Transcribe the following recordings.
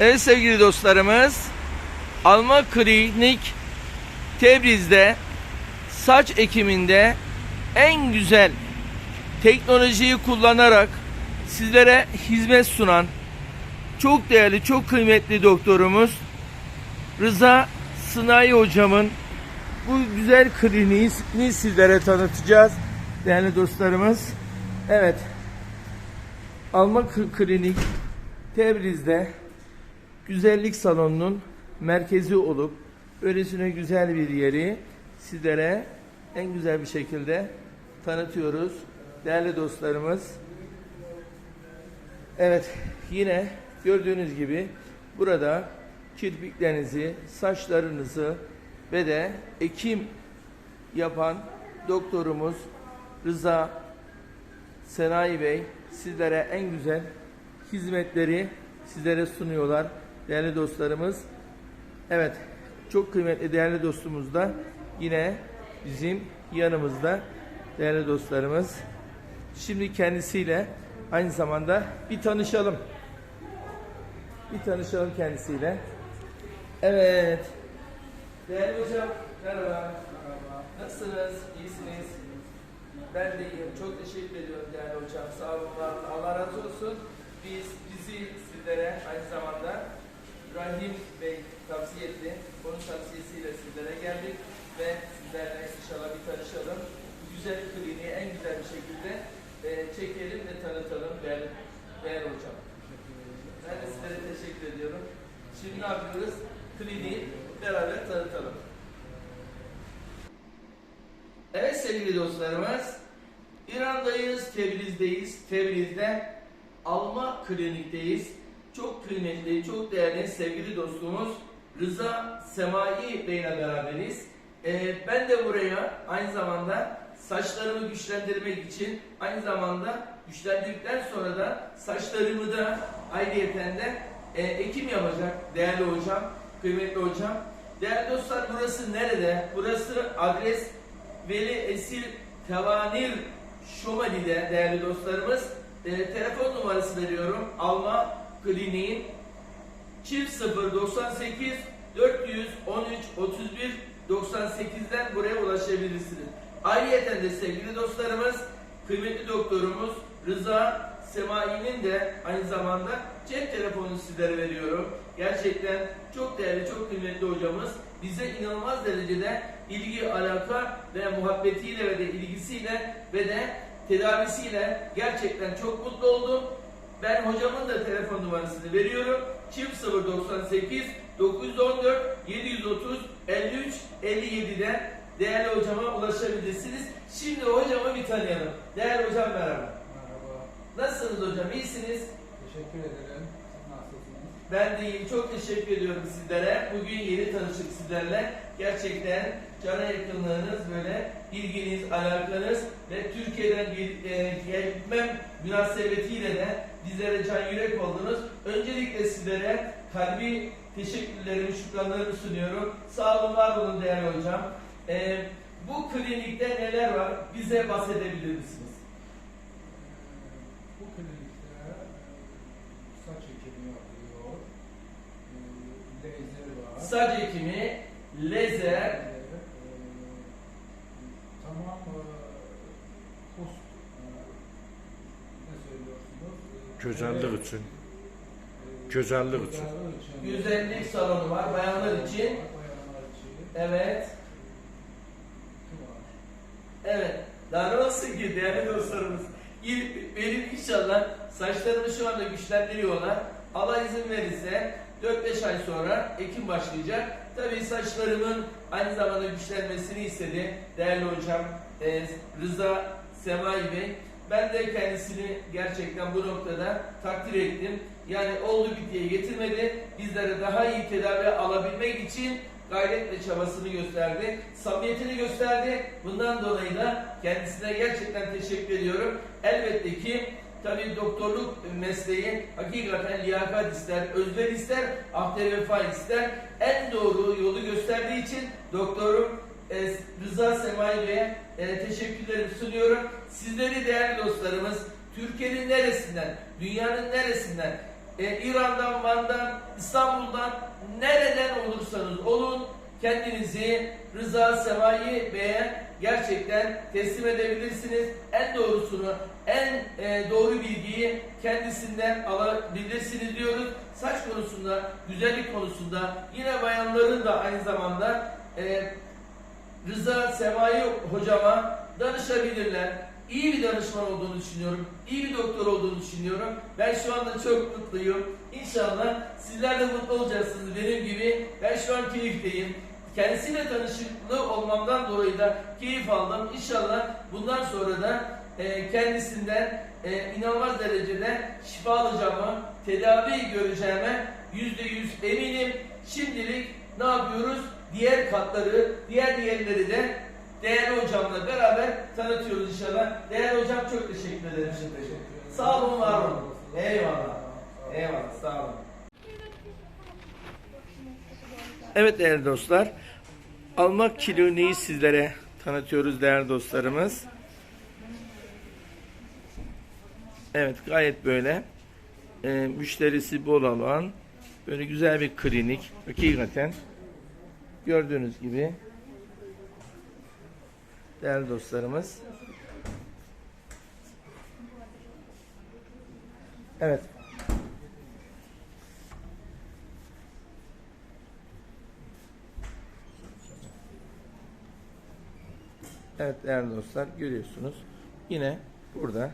Evet sevgili dostlarımız Alma Klinik Tebriz'de saç ekiminde en güzel teknolojiyi kullanarak sizlere hizmet sunan çok değerli, çok kıymetli doktorumuz Rıza Sınayi hocamın bu güzel kliniğini sizlere tanıtacağız değerli dostlarımız. Evet. Alma Kl- Klinik Tebriz'de güzellik salonunun merkezi olup öylesine güzel bir yeri sizlere en güzel bir şekilde tanıtıyoruz. Değerli dostlarımız. Evet yine gördüğünüz gibi burada kirpiklerinizi, saçlarınızı ve de ekim yapan doktorumuz Rıza Senayi Bey sizlere en güzel hizmetleri sizlere sunuyorlar değerli dostlarımız. Evet çok kıymetli değerli dostumuz da yine bizim yanımızda değerli dostlarımız. Şimdi kendisiyle aynı zamanda bir tanışalım. Bir tanışalım kendisiyle. Evet. Değerli hocam merhaba. Nasılsınız? İyisiniz? Ben de iyiyim. Çok teşekkür ediyorum değerli hocam. Sağ olun. Allah razı olsun. Biz bizi sizlere aynı zamanda İbrahim Bey tavsiye etti. Onun tavsiyesiyle sizlere geldik ve sizlerle inşallah bir tanışalım. Güzel kliniği en güzel bir şekilde e, çekelim ve tanıtalım değerli, değerli hocam. Ben de sizlere teşekkür ediyorum. Şimdi ne yapıyoruz? Kliniği beraber tanıtalım. Evet sevgili dostlarımız, İran'dayız, Tebriz'deyiz. Tebriz'de Alma Klinik'teyiz. Çok kıymetli, çok değerli sevgili dostumuz Rıza Semai Bey ile beraberiz. Ee, ben de buraya aynı zamanda saçlarımı güçlendirmek için aynı zamanda güçlendirdikten sonra da saçlarımı da ayrıyeten de e, ekim yapacak değerli hocam, kıymetli hocam. Değerli dostlar burası nerede? Burası adres Veli Esil Tevanir Şomali'de değerli dostlarımız. E, telefon numarası veriyorum. Alma Kliniğin çift 0 98 413 31 98'den buraya ulaşabilirsiniz. Ayrıca de sevgili dostlarımız, kıymetli doktorumuz Rıza Semai'nin de aynı zamanda cep telefonunu sizlere veriyorum. Gerçekten çok değerli, çok kıymetli hocamız bize inanılmaz derecede ilgi, alaka ve muhabbetiyle ve de ilgisiyle ve de tedavisiyle gerçekten çok mutlu oldum. Ben hocamın da telefon numarasını veriyorum. Çift 098 914 730 53 57'den değerli hocama ulaşabilirsiniz. Şimdi hocamı bir tanıyalım. Değerli hocam merhaba. Merhaba, Nasılsınız hocam? İyisiniz? teşekkür ederim. Ben de iyiyim. Çok teşekkür ediyorum sizlere. Bugün yeni tanıştık sizlerle. Gerçekten cana yakınlığınız, böyle ilginiz, alakanız ve Türkiye'den gel- e, gelmem münasebetiyle de bizlere can yürek oldunuz. Öncelikle sizlere kalbi teşekkürlerimi, şükranlarımı sunuyorum. Sağ olun, var olun değerli hocam. E, bu klinikte neler var? Bize bahsedebilir misiniz? Bu klinikte e, saç ekimi yapılıyor. E, Lazer var. Saç ekimi, lazer, Tamam e, post e, ne söylüyorsunuz? Güzellik için. e, Güzellik için. güzellik için. güzellik salonu var bayanlar için. Evet. Evet. Daha ne olsun ki değerli dostlarımız. İl- Benim inşallah saçlarımı şu anda güçlendiriyorlar. Allah izin verirse 4-5 ay sonra Ekim başlayacak. Tabii saçlarımın aynı zamanda güçlenmesini istedi değerli hocam e, Rıza Semai Bey. Ben de kendisini gerçekten bu noktada takdir ettim. Yani oldu bittiye getirmedi. Bizlere daha iyi tedavi alabilmek için gayret ve çabasını gösterdi. Samimiyetini gösterdi. Bundan dolayı da kendisine gerçekten teşekkür ediyorum. Elbette ki tabii doktorluk mesleği hakikaten liyakat ister, özver ister, ahde vefa ister. En doğru yolu gösterdiği için doktorum e, Rıza Semai Bey'e e, teşekkürlerimi sunuyorum. Sizleri değerli dostlarımız Türkiye'nin neresinden, dünyanın neresinden e, İran'dan, Van'dan, İstanbul'dan nereden olursanız olun kendinizi Rıza Semai Bey'e gerçekten teslim edebilirsiniz. En doğrusunu, en e, doğru bilgiyi kendisinden alabilirsiniz diyoruz. Saç konusunda, güzellik konusunda yine bayanların da aynı zamanda e, Rıza Semai hocama danışabilirler. İyi bir danışman olduğunu düşünüyorum. İyi bir doktor olduğunu düşünüyorum. Ben şu anda çok mutluyum. İnşallah sizler de mutlu olacaksınız benim gibi. Ben şu an keyifliyim. Kendisiyle tanışıklı olmamdan dolayı da keyif aldım. İnşallah bundan sonra da e, kendisinden e, inanılmaz derecede şifa alacağımı, tedavi göreceğime yüzde yüz eminim. Şimdilik ne yapıyoruz? Diğer katları, diğer diğerleri de değerli hocamla beraber tanıtıyoruz inşallah. Değerli hocam çok teşekkür ederim. Teşekkür ederim. Sağ olun, var olun. Eyvallah. Eyvallah, sağ olun. Evet değerli dostlar, almak kiloniği sizlere tanıtıyoruz değerli dostlarımız. Evet gayet böyle e, müşterisi bol olan böyle güzel bir klinik hakikaten gördüğünüz gibi değerli dostlarımız. Evet. Evet değerli dostlar görüyorsunuz. Yine burada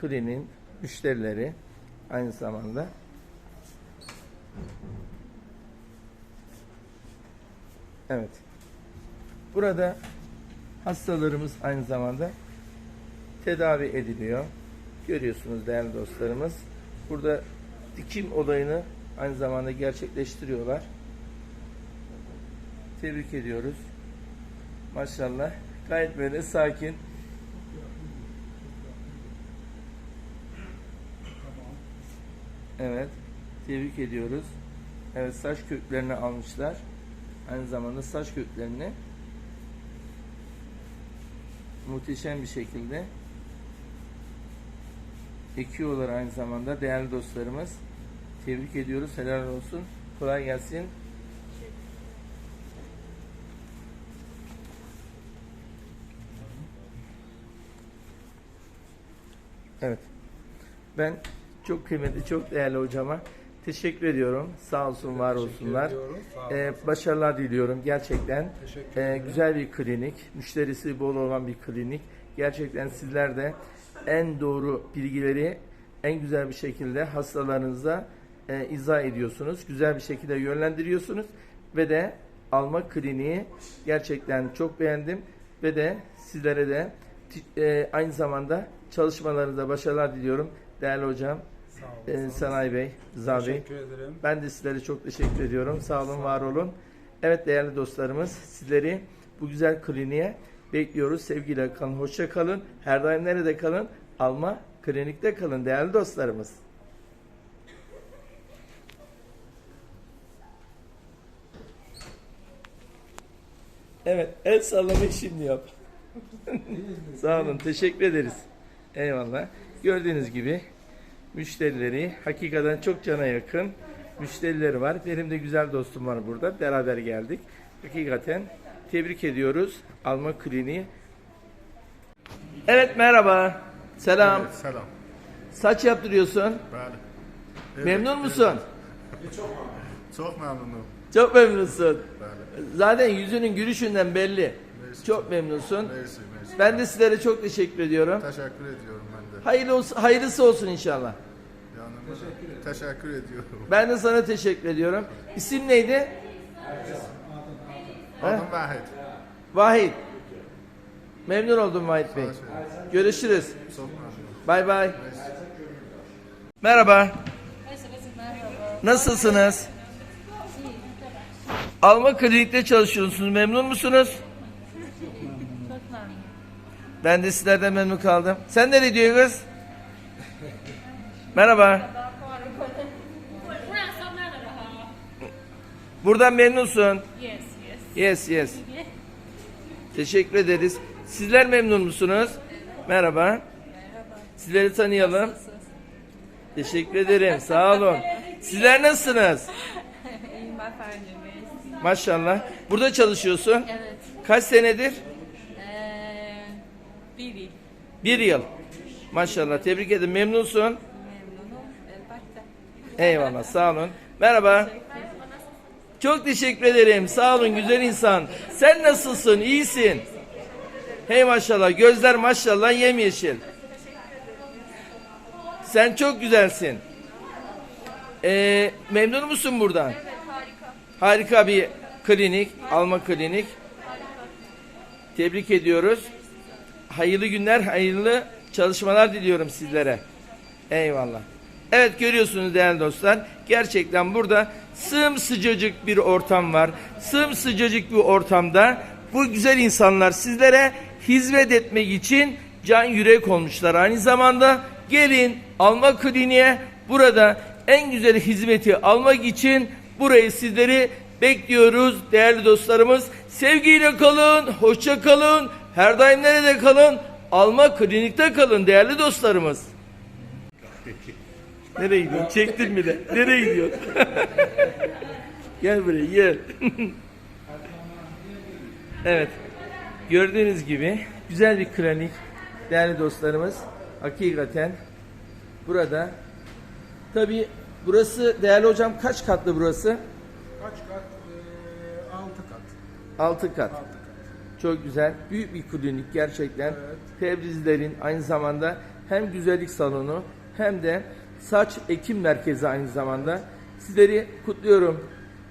kliniğin müşterileri aynı zamanda Evet. Burada hastalarımız aynı zamanda tedavi ediliyor. Görüyorsunuz değerli dostlarımız. Burada dikim olayını aynı zamanda gerçekleştiriyorlar. Tebrik ediyoruz. Maşallah. Gayet böyle sakin. Evet. Tebrik ediyoruz. Evet saç köklerini almışlar. Aynı zamanda saç köklerini muhteşem bir şekilde ekiyorlar aynı zamanda değerli dostlarımız. Tebrik ediyoruz. Helal olsun. Kolay gelsin. Evet. Ben çok kıymetli, çok değerli hocama teşekkür ediyorum. Sağ olsun, var olsunlar. Ee, başarılar diliyorum gerçekten. Ee, güzel bir klinik, müşterisi bol olan bir klinik. Gerçekten sizler de en doğru bilgileri en güzel bir şekilde hastalarınıza e, izah ediyorsunuz. Güzel bir şekilde yönlendiriyorsunuz ve de alma kliniği gerçekten çok beğendim ve de sizlere de e, aynı zamanda çalışmalarınızda başarılar diliyorum. Değerli hocam, Sağ olun. e, Sanayi Bey, Rıza Bey. Teşekkür ederim. Ben de sizlere çok teşekkür ediyorum. Sağ olun, var olun. Evet değerli dostlarımız, sizleri bu güzel kliniğe bekliyoruz. Sevgiyle kalın, hoşça kalın. Her daim nerede kalın? Alma klinikte kalın değerli dostlarımız. Evet, el sallamayı şimdi yap. Sağ olun, teşekkür ederiz. Eyvallah. Gördüğünüz gibi müşterileri hakikaten çok cana yakın müşterileri var. Benim de güzel dostum var burada. Beraber geldik. Hakikaten tebrik ediyoruz Alma Kliniği. Evet merhaba. Selam. Evet, selam. Saç yaptırıyorsun. Bəli. Evet, Memnun evet. musun? Çok memnunum. Çok memnunsun. Bəli. Zaten yüzünün gülüşünden belli. Mersi. Çok memnunsun. Mersi, mersi. Ben de sizlere çok teşekkür ediyorum. Teşekkür ediyorum ben de. Hayırlı olsun, hayırlısı olsun inşallah. Yanımda teşekkür ediyorum. Ben de sana teşekkür ediyorum. İsim neydi? Adım Vahid. Vahit. Memnun oldum Vahit Bey. Görüşürüz. Bay bay. Merhaba. Merhaba. Nasılsınız? Alma klinikte çalışıyorsunuz. Memnun musunuz? Ben de sizlerden memnun kaldım. Sen nereye gidiyorsun kız? Merhaba. Buradan memnunsun. Yes, yes. Yes, yes. Teşekkür ederiz. Sizler memnun musunuz? Merhaba. Merhaba. Sizleri tanıyalım. Teşekkür ederim. Sağ olun. Sizler nasılsınız? İyiyim efendim. Maşallah. Burada çalışıyorsun. Evet. Kaç senedir? Bir yıl. Bir yıl. Maşallah. Tebrik ederim. Memnunsun. Memnunum. Elbette. Eyvallah. Sağ olun. Merhaba. Çok teşekkür ederim. Sağ olun güzel insan. Sen nasılsın? İyisin. Hey maşallah. Gözler maşallah yemyeşil. Sen çok güzelsin. Ee, memnun musun buradan? Evet harika. Harika bir klinik, alma klinik. Tebrik ediyoruz. Hayırlı günler, hayırlı çalışmalar diliyorum sizlere. Eyvallah. Evet görüyorsunuz değerli dostlar. Gerçekten burada sımsıcacık bir ortam var. Sımsıcacık bir ortamda bu güzel insanlar sizlere hizmet etmek için can yürek olmuşlar. Aynı zamanda gelin alma kliniğe burada en güzel hizmeti almak için burayı sizleri bekliyoruz değerli dostlarımız. Sevgiyle kalın, hoşça kalın, her daim nerede kalın? Alma klinikte kalın değerli dostlarımız. Nereye gidiyorsun? Çektin mi de? Nereye gidiyorsun? gel buraya gel. evet. Gördüğünüz gibi güzel bir klinik değerli dostlarımız. Hakikaten burada tabi burası değerli hocam kaç katlı burası? Kaç kat? Ee, altı kat. 6 kat. Altı kat. Çok güzel. Büyük bir klinik gerçekten. Evet. Tebrizlerin aynı zamanda hem güzellik salonu hem de saç ekim merkezi aynı zamanda. Sizleri kutluyorum.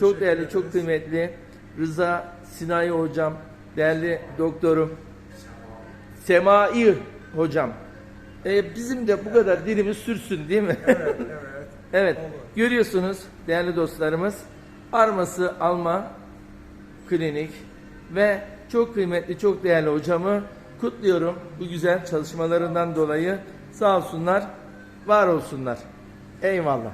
Çok değerli, çok ederiz. kıymetli Rıza Sinayi hocam, değerli doktorum Semai hocam. Ee, bizim de bu kadar dilimiz sürsün değil mi? Evet, evet. Evet, Olur. görüyorsunuz değerli dostlarımız. Arması Alma Klinik ve çok kıymetli, çok değerli hocamı kutluyorum bu güzel çalışmalarından dolayı. Sağ olsunlar, var olsunlar. Eyvallah.